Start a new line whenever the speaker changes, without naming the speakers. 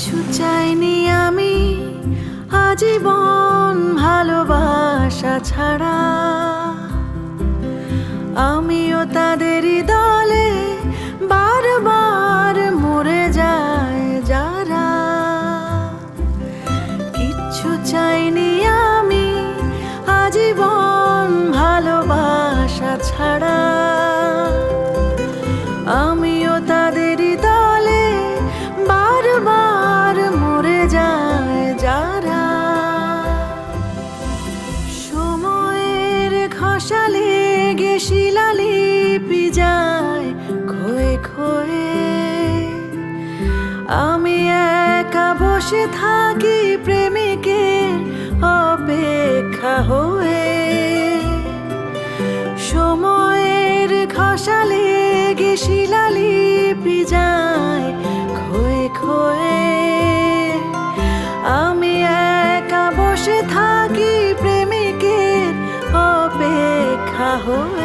কিচ্ছু চাইনি আমি। আজীবন ভালোবাসা ছাড়া। আমিও তাদেরই দলে বারবার মরে যায় যারা। কিচ্ছু চাইনি আমি, আজীবন ভালোবাসা ছাড়া। আমিও সময়ের ঘষালে গে শিলালিপি যায় খয়ে খয়ে। আমি একা বসে থাকি প্রেমিকের অপেক্ষা হয়ে। সময়ের ঘষালে গে শিলালিপি যায় খয়ে খয়ে। বসে